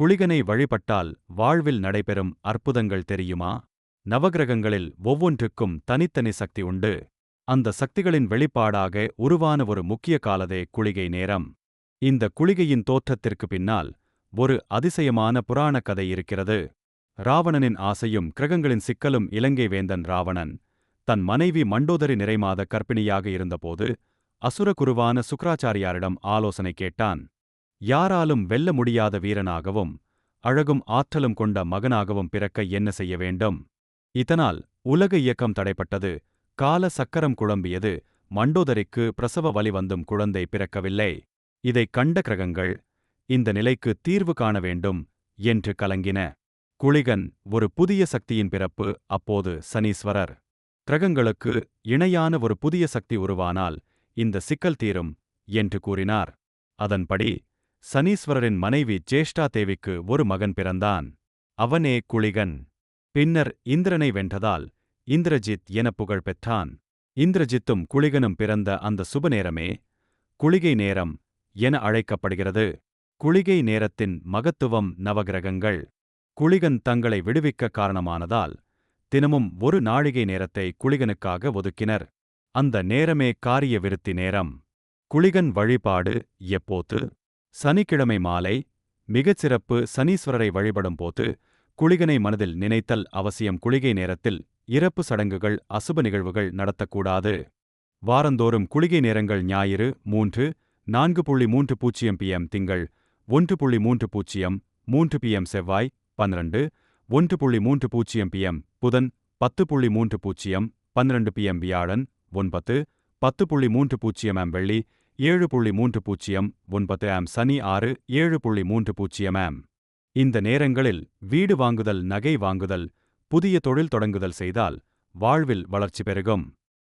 குளிகனை வழிபட்டால் வாழ்வில் நடைபெறும் அற்புதங்கள் தெரியுமா? நவகிரகங்களில் ஒவ்வொன்றுக்கும் தனித்தனி சக்தி உண்டு. அந்த சக்திகளின் வெளிப்பாடாக உருவான ஒரு முக்கிய காலதே குளிகை நேரம். இந்த குளிகையின் தோற்றத்திற்கு பின்னால் ஒரு அதிசயமான புராணக் கதை இருக்கிறது. ராவணனின் ஆசையும் கிரகங்களின் சிக்கலும் இலங்கை வேந்தன் ராவணன். தன் மனைவி மண்டோதரி நிறைமாத கற்பிணியாக இருந்தபோது அசுரகுருவான சுக்ராச்சாரியாரிடம் ஆலோசனை கேட்டான். யாராலும் வெல்ல முடியாத வீரனாகவும் அழகும் ஆற்றலும் கொண்ட மகனாகவும் பிறக்க என்ன செய்ய வேண்டும்? இதனால் உலக இயக்கம் தடைப்பட்டது கால சக்கரம் குழம்பியது மண்டோதரிக்கு பிரசவ வலி வந்தும் குழந்தை பிறக்கவில்லை. இதைக் கண்ட கிரகங்கள் இந்த நிலைக்கு தீர்வு காண வேண்டும் என்று கலங்கின. குளிகன் ஒரு புதிய சக்தியின் பிறப்பு அப்போது சனீஸ்வரர். கிரகங்களுக்கு இணையான ஒரு புதிய சக்தி உருவானால் இந்த சிக்கல் தீரும் என்று கூறினார். அதன்படி சனீஸ்வரரின் மனைவி ஜேஷ்டா தேவிக்கு ஒரு மகன் பிறந்தான். அவனே குளிகன். பின்னர் இந்திரனை வென்றதால் இந்திரஜித் என புகழ் பெற்றான். இந்திரஜித்தும் குளிகனும் பிறந்த அந்த சுப நேரமே குளிகை நேரம் என அழைக்கப்படுகிறது. குளிகை நேரத்தின் மகத்துவம் நவகிரகங்கள். குளிகன் தங்களை விடுவிக்க காரணமானதால் தினமும் ஒரு நாழிகை நேரத்தை குளிகனுக்காக ஒதுக்கினர். அந்த நேரமே காரிய விருத்தி நேரம். குளிகன் வழிபாடு எப்போத்து சனிக்கிழமை மாலை மிகச் சிறப்பு சனீஸ்வரரை வழிபடும் போது குளிகனை மனதில் நினைத்தல் அவசியம். குளிகை நேரத்தில் இறப்பு சடங்குகள் அசுப நிகழ்வுகள் நடத்தக்கூடாது. வாரந்தோறும் குளிகை நேரங்கள் ஞாயிறு மூன்று நான்கு புள்ளி மூன்று பூஜ்ஜியம் பிஎம் திங்கள் ஒன்று புள்ளி மூன்று பூஜ்ஜியம் மூன்று பிஎம் செவ்வாய் பன்னிரண்டு ஒன்று புள்ளி மூன்று பூஜ்ஜியம் பிஎம் புதன் பத்து புள்ளி மூன்று பூஜ்ஜியம் பன்னிரண்டு பிஎம் வியாழன் ஒன்பது பத்து புள்ளி மூன்று பூஜ்ஜியம் எம் வெள்ளி ஏழு புள்ளி மூன்று பூஜ்ஜியம் ஒன்பது ஆம் சனி ஆறு ஏழு புள்ளி மூன்று பூஜ்ஜியம் ஆம். இந்த நேரங்களில் வீடு வாங்குதல் நகை வாங்குதல் புதிய தொழில் தொடங்குதல் செய்தால் வாழ்வில் வளர்ச்சி பெருகும்.